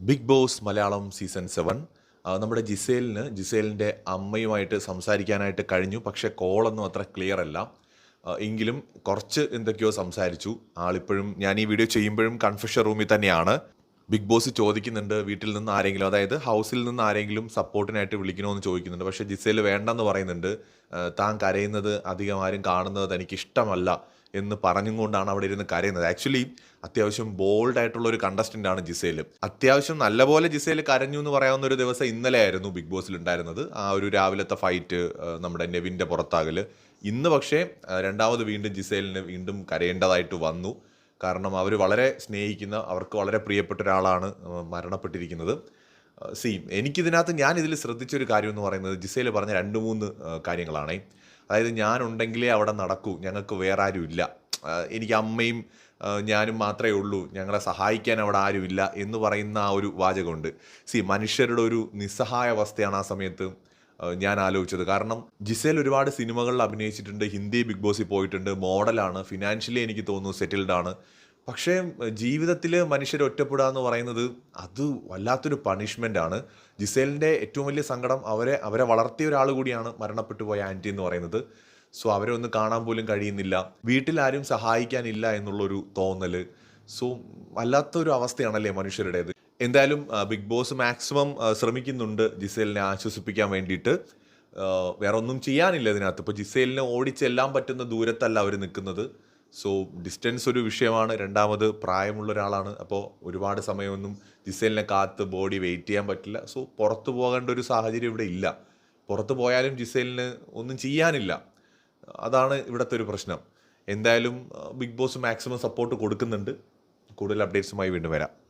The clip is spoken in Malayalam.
Big boss Malayalam season seven. നമ്മുടെ ജിസേലിന് ജിസേലിന്റെ അമ്മയുമായിട്ട് സംസാരിക്കാനായിട്ട് കഴിഞ്ഞു. പക്ഷേ കോളൊന്നും അത്ര ക്ലിയർ അല്ല. എങ്കിലും കുറച്ച് എന്തൊക്കെയോ സംസാരിച്ചു. ആളിപ്പോഴും ഞാൻ ഈ വീഡിയോ ചെയ്യുമ്പോഴും കൺഫ്യൂഷൻ റൂമിൽ തന്നെയാണ്. ബിഗ് ബോസ് ചോദിക്കുന്നുണ്ട് വീട്ടിൽ നിന്ന് ആരെങ്കിലും അതായത് ഹൗസിൽ നിന്ന് ആരെങ്കിലും സപ്പോർട്ടിനായിട്ട് വിളിക്കണമെന്ന് ചോദിക്കുന്നുണ്ട്. പക്ഷേ ജിസേൽ വേണ്ടെന്ന് പറയുന്നുണ്ട് താൻ കരയുന്നത് അധികം ആരും കാണുന്നത് തനിക്ക് ഇഷ്ടമല്ല എന്ന് പറഞ്ഞുകൊണ്ടാണ് അവിടെ ഇരുന്ന് കരയുന്നത്. ആക്ച്വലി അത്യാവശ്യം ബോൾഡ് ആയിട്ടുള്ള ഒരു കണ്ടസ്റ്റന്റ് ആണ് ജിസേൽ അത്യാവശ്യം നല്ലപോലെ ജിസേൽ കരഞ്ഞു എന്ന് പറയാവുന്ന ഒരു ദിവസം ഇന്നലെ ആയിരുന്നു ബിഗ് ബോസിൽ ഉണ്ടായിരുന്നത്. ആ ഒരു രാവിലത്തെ ഫൈറ്റ് നമ്മുടെ നെവിന്റെ പുറത്താകൽ ഇന്ന് പക്ഷേ രണ്ടാമത് വീണ്ടും ജിസേലിന് വീണ്ടും കരയേണ്ടതായിട്ട് വന്നു. കാരണം അവർ വളരെ സ്നേഹിക്കുന്ന അവർക്ക് വളരെ പ്രിയപ്പെട്ട ഒരാളാണ് മരണപ്പെട്ടിരിക്കുന്നത്. സി എനിക്കിതിനകത്ത് ഞാൻ ഇതിൽ ശ്രദ്ധിച്ചൊരു കാര്യം എന്ന് പറയുന്നത് ജിസയിൽ പറഞ്ഞ രണ്ട് മൂന്ന് കാര്യങ്ങളാണ്. അതായത് ഞാനുണ്ടെങ്കിലേ അവിടെ നടക്കൂ ഞങ്ങൾക്ക് വേറെ ആരും ഇല്ല എനിക്ക് അമ്മയും ഞാനും മാത്രമേ ഉള്ളൂ ഞങ്ങളെ സഹായിക്കാൻ അവിടെ ആരുമില്ല എന്ന് പറയുന്ന ആ ഒരു വാചകമുണ്ട്. സി മനുഷ്യരുടെ ഒരു നിസ്സഹായ അവസ്ഥയാണ് ആ സമയത്ത്. ഞാൻ ആലോചിച്ചത്. കാരണം ജിസേൽ ഒരുപാട് സിനിമകളിൽ അഭിനയിച്ചിട്ടുണ്ട്. ഹിന്ദി ബിഗ് ബോസിൽ പോയിട്ടുണ്ട്. മോഡലാണ്. ഫിനാൻഷ്യലി എനിക്ക് തോന്നുന്നു സെറ്റിൽഡ് ആണ്. പക്ഷേ ജീവിതത്തിൽ മനുഷ്യർ ഒറ്റപ്പെടുക എന്ന് പറയുന്നത് അത് വല്ലാത്തൊരു പണിഷ്മെന്റ് ആണ്. ജിസേലിന്റെ ഏറ്റവും വലിയ സങ്കടം അവരെ അവരെ വളർത്തിയ ഒരാൾ കൂടിയാണ് മരണപ്പെട്ടു പോയ ആന്റി എന്ന് പറയുന്നത്. സോ അവരെ ഒന്ന് കാണാൻ പോലും കഴിയുന്നില്ല. വീട്ടിൽ വീട്ടിലാരും സഹായിക്കാനില്ല എന്നുള്ളൊരു തോന്നൽ സോ വല്ലാത്തൊരു അവസ്ഥയാണല്ലേ മനുഷ്യരുടേത്. എന്തായാലും ബിഗ് ബോസ് മാക്സിമം ശ്രമിക്കുന്നുണ്ട് ജിസേലിനെ ആശ്വസിപ്പിക്കാൻ വേണ്ടിയിട്ട്. വേറെ ഒന്നും ചെയ്യാനില്ല ഇതിനകത്ത്. ഇപ്പോൾ ജിസേലിനെ ഓടിച്ചെല്ലാൻ പറ്റുന്ന ദൂരത്തല്ല അവർ നിൽക്കുന്നത്. സോ ഡിസ്റ്റൻസ് ഒരു വിഷയമാണ്. രണ്ടാമത് പ്രായമുള്ള ഒരാളാണ്. അപ്പോൾ ഒരുപാട് സമയമൊന്നും ജിസേലിനെ കാത്ത് ബോഡി വെയിറ്റ് ചെയ്യാൻ പറ്റില്ല. സോ പുറത്തു പോകേണ്ട ഒരു സാഹചര്യം ഇവിടെ ഇല്ല. പുറത്തു പോയാലും ജിസേലിന് ഒന്നും ചെയ്യാനില്ല. അതാണ് ഇവിടുത്തെ ഒരു പ്രശ്നം. എന്തായാലും ബിഗ് ബോസ് മാക്സിമം സപ്പോർട്ട് കൊടുക്കുന്നുണ്ട്. കൂടുതൽ അപ്ഡേറ്റ്സുമായി വീണ്ടും വരാം.